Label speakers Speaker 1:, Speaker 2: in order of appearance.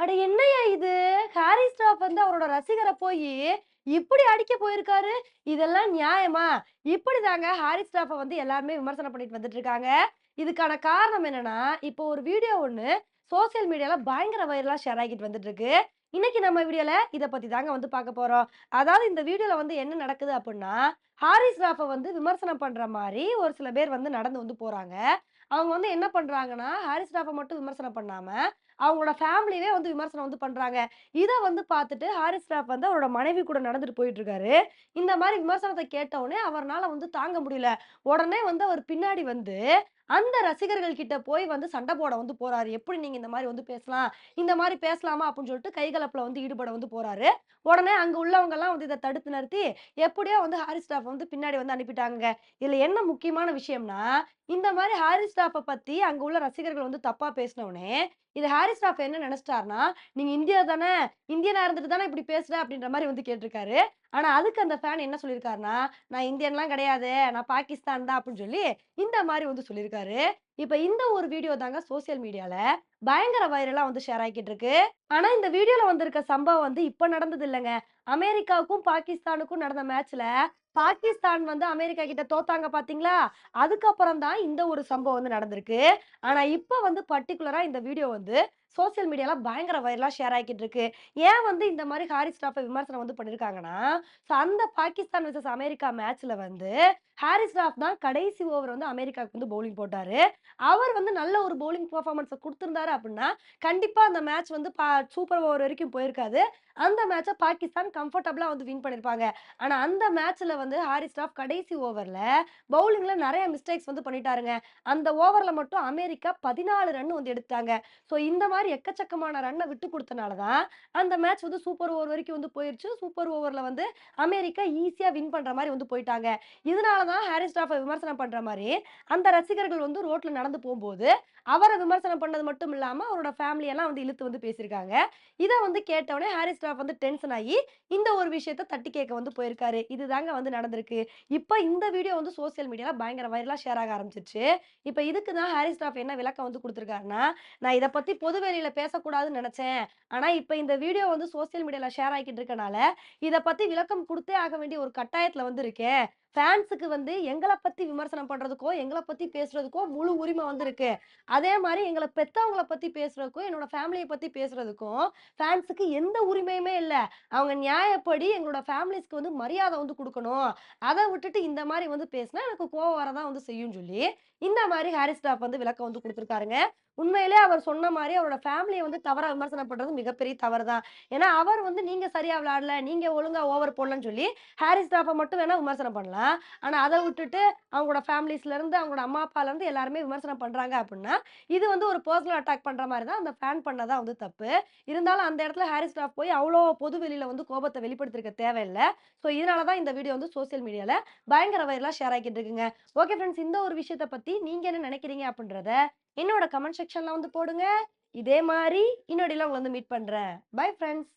Speaker 1: அட என்னய்யா இது? ஹாரி ஸ்டாப் வந்து அவரோட ரசிகரை போய் இப்படி அடிக்க போயிருக்காரு. இதெல்லாம் நியாயமா? இப்படிதாங்க ஹாரி ஸ்டாஃப்ப வந்து எல்லாருமே விமர்சனம் பண்ணிட்டு வந்துட்டு இருக்காங்க. இதுக்கான காரணம் என்னன்னா, இப்போ ஒரு வீடியோ ஒன்று சோசியல் மீடியால பயங்கர வைரலா ஷேர் ஆகிட்டு வந்துட்டு இருக்கு. இன்னைக்கு நம்ம வீடியோல இதை பத்தி தாங்க வந்து பார்க்க போறோம். அதாவது இந்த வீடியோல வந்து என்ன நடக்குது அப்படின்னா ஹாரி ஸ்டாஃப்ப வந்து விமர்சனம் பண்ற மாதிரி ஒரு சில பேர் வந்து நடந்து வந்து போறாங்க. அவங்க வந்து என்ன பண்றாங்கன்னா, ஹாரி ஸ்டாஃப்ப மட்டும் விமர்சனம் பண்ணாம, அவங்களோட ஃபேமிலியவே வந்து விமர்சனம் வந்து பண்றாங்க. இதை வந்து பார்த்துட்டு ஹாரி ஸ்டாஃப் வந்து அவரோட மனைவி கூட நடந்துட்டு போயிட்டு இருக்காரு. இந்த மாதிரி விமர்சனத்தை கேட்டவுடனே அவரால் வந்து தாங்க முடியல. உடனே வந்து அவர் பின்னாடி வந்து, அந்த ரசிகர்கள் கிட்ட போய் வந்து சண்டை போட வந்து போறாரு. "எப்படி நீங்க இந்த மாதிரி வந்து பேசலாம்? இந்த மாதிரி பேசலாமா?" அப்படின்னு சொல்லிட்டு கைகலப்புல வந்து ஈடுபட வந்து போறாரு. உடனே அங்க உள்ளவங்கலாம் வந்து இதை தடுத்து நிறுத்தி, எப்படியோ வந்து ஹாரி ஸ்டாஃப் வந்து பின்னாடி வந்து அனுப்பிட்டாங்க இதுல என்ன முக்கியமான விஷயம்னா, இந்த மாதிரி ஹாரி ஸ்டாஃபை பத்தி அங்க உள்ள ரசிகர்கள் வந்து தப்பா பேசினவுடனே இது ஹாரிஸ் ராஃப் என்ன நெனச்சுட்டாருன்னா, "நீங்க இந்தியா தானே இந்தியனா இருந்துட்டு தானே இப்படி பேசுற?" அப்படின்ற மாதிரி வந்து கேட்டிருக்காரு. ஆனா அதுக்கு அந்த ஃபேன் என்ன சொல்லியிருக்காருன்னா, "நான் இந்தியன்லாம் கிடையாது. நான் பாகிஸ்தான் தான்" அப்படின்னு சொல்லி இந்த மாதிரி வந்து சொல்லியிருக்காரு. இப்போ இந்த ஒரு வீடியோ தாங்க சோசியல் மீடியால பயங்கர வைரலா வந்து ஷேர் ஆகிட்டு இருக்கு. ஆனா இந்த வீடியோல வந்திருக்க சம்பவம் வந்து இப்ப நடந்தது இல்லைங்க அமெரிக்காவுக்கும், பாகிஸ்தானுக்கும் நடந்த மேட்ச்ல பாகிஸ்தான் வந்து அமெரிக்கா கிட்ட தோத்தாங்க பார்த்தீங்களா? அதுக்கப்புறம் தான் இந்த ஒரு சம்பவம் வந்து நடந்திருக்கு. ஆனா இப்ப வந்து பர்டிகுலரா இந்த வீடியோ வந்து சோசியல் மீடியாலாம் பயங்கர வைரலாக ஷேர் ஆகிட்டு இருக்கு. ஏன் வந்து இந்த மாதிரி ஹாரி ஸ்டாஃபை விமர்சனம் வந்து பண்ணியிருக்காங்கன்னா, ஸோ அந்த பாகிஸ்தான் வெர்சஸ் அமெரிக்கா மேட்ச்ல வந்து ஹாரி ஸ்டாஃப் தான் கடைசி ஓவர் வந்து அமெரிக்காவுக்கு வந்து பவுலிங் போட்டாரு. அவர் வந்து நல்ல ஒரு பவுலிங் பர்ஃபார்மன்ஸை கொடுத்துருந்தாரு அப்படின்னா, கண்டிப்பாக அந்த மேட்ச் வந்து பா சூப்பர் ஓவர் வரைக்கும் போயிருக்காது. அந்த மேட்சை பாகிஸ்தான் கம்ஃபர்டபுளாக வந்து வின் பண்ணியிருப்பாங்க. ஆனால் அந்த மேட்ச்சில் வந்து ஹாரி ஸ்டாஃப் கடைசி ஓவரில் பவுலிங்கில் நிறைய மிஸ்டேக்ஸ் வந்து பண்ணிட்டாருங்க. அந்த ஓவரில் மட்டும் அமெரிக்கா 14 ரன் வந்து எடுத்தாங்க. ஸோ இந்த மாதிரி மாதிரி எக்கச்சக்கமான ரன்னை விட்டு கொடுத்தனால தான், அந்த மேட்ச் வந்து சூப்பர் ஓவர் வரைக்கும் வந்து போயிருச்சு. சூப்பர் ஓவர்ல வந்து அமெரிக்கா ஈஸியா வின் பண்ற மாதிரி வந்து போயிட்டாங்க. இதனால தான் ஹாரிஸ் ஸ்டாஃபை விமர்சனம் பண்ற மாதிரி அந்த ரசிகர்கள் வந்து ரோட்ல நடந்து போகும்போது அவரை விமர்சனம் பண்ணது மட்டும் இல்லாம, அவரோட ஃபேமிலி எல்லாம் வந்து இழுத்து வந்து பேசியிருக்காங்க. இதை வந்து கேட்ட ஹாரிஸ் ஸ்டாஃப் வந்து டென்ஷன் ஆகி, இந்த ஒரு விஷயத்த தட்டி கேட்க வந்து போயிருக்காரு. இதுதாங்க வந்து நடந்திருக்கு. இப்போ இந்த வீடியோ வந்து சோசியல் மீடியால பயங்கர வைரலா ஷேர் ஆக ஆரம்பிச்சிருச்சு இப்போ இதுக்கு தான் ஹாரிஸ் ஸ்டாஃப் என்ன விளக்கம் வந்து கொடுத்துருக்காருன்னா "நான் இதை பத்தி பொதுவே வெளியில பேசக்கூடாதுன்னு நினைச்சேன் ஆனா இப்ப இந்த வீடியோ வந்து சோசியல் மீடியால ஷேர் ஆகிட்டு இருக்கனால, இத பத்தி விளக்கம் கொடுத்தே ஆக வேண்டிய ஒரு கட்டாயத்துல வந்து இருக்கேன். ஃபேன்ஸுக்கு வந்து எங்களை பத்தி விமர்சனம் பண்றதுக்கோ, எங்களை பத்தி பேசுறதுக்கோ முழு உரிமை வந்து இருக்கு. அதே மாதிரி எங்களை பெத்தவங்கள பத்தி பேசுறதுக்கும், என்னோட ஃபேமிலியை பத்தி பேசுறதுக்கும் ஃபேன்ஸுக்கு எந்த உரிமையுமே இல்லை அவங்க நியாயப்படி எங்களோட ஃபேமிலிஸ்க்கு வந்து மரியாதை வந்து கொடுக்கணும் அதை விட்டுட்டு இந்த மாதிரி வந்து பேசினா எனக்கு கோவம் வரதான் வந்து செய்யும் சொல்லி, இந்த மாதிரி ஹாரி ஸ்டாஃப் வந்து விளக்கம் வந்து கொடுத்துருக்காருங்க உண்மையிலே அவர் சொன்ன மாதிரி அவரோட ஃபேமிலியை வந்து தவறா விமர்சனம் பண்றது மிகப்பெரிய தவறு தான். ஏன்னா அவர் வந்து நீங்க சரியா விளையாடல, நீங்க ஒழுங்கா ஓவர் போடலன்னு சொல்லி, ஹாரி டாப்பை மட்டும் வேணா விமர்சனம் பண்ணலாம். ஆனால் அதை விட்டுட்டு அவங்களோட ஃபேமிலிஸ்லேருந்து அவங்களோட அம்மா, அப்பாலேருந்து எல்லாருமே விமர்சனம் பண்ணுறாங்க அப்படின்னா, இது வந்து ஒரு பர்சனல் அட்டாக் பண்ணுற மாதிரி தான் அந்த ஃபேன் பண்ணதான் வந்து தப்பு. இருந்தாலும் அந்த இடத்துல ஹாரி ஸ்டாஃப் போய் அவ்வளோ பொது வெளியில் வந்து கோபத்தை வெளிப்படுத்திருக்க தேவையில்லை ஸோ இதனால தான் இந்த வீடியோ வந்து சோசியல் மீடியாவில் பயங்கர வைரலா ஷேர் ஆகிட்டு இருக்குங்க. ஓகே ஃப்ரெண்ட்ஸ் இந்த ஒரு விஷயத்தை பற்றி நீங்கள் என்ன நினைக்கிறீங்க அப்படின்றத என்னோட கமெண்ட் செக்ஷனில் வந்து போடுங்க. இதே மாதிரி இன்னொடியில் உங்களை வந்து மீட் பண்ணுறேன் பை ஃப்ரெண்ட்ஸ்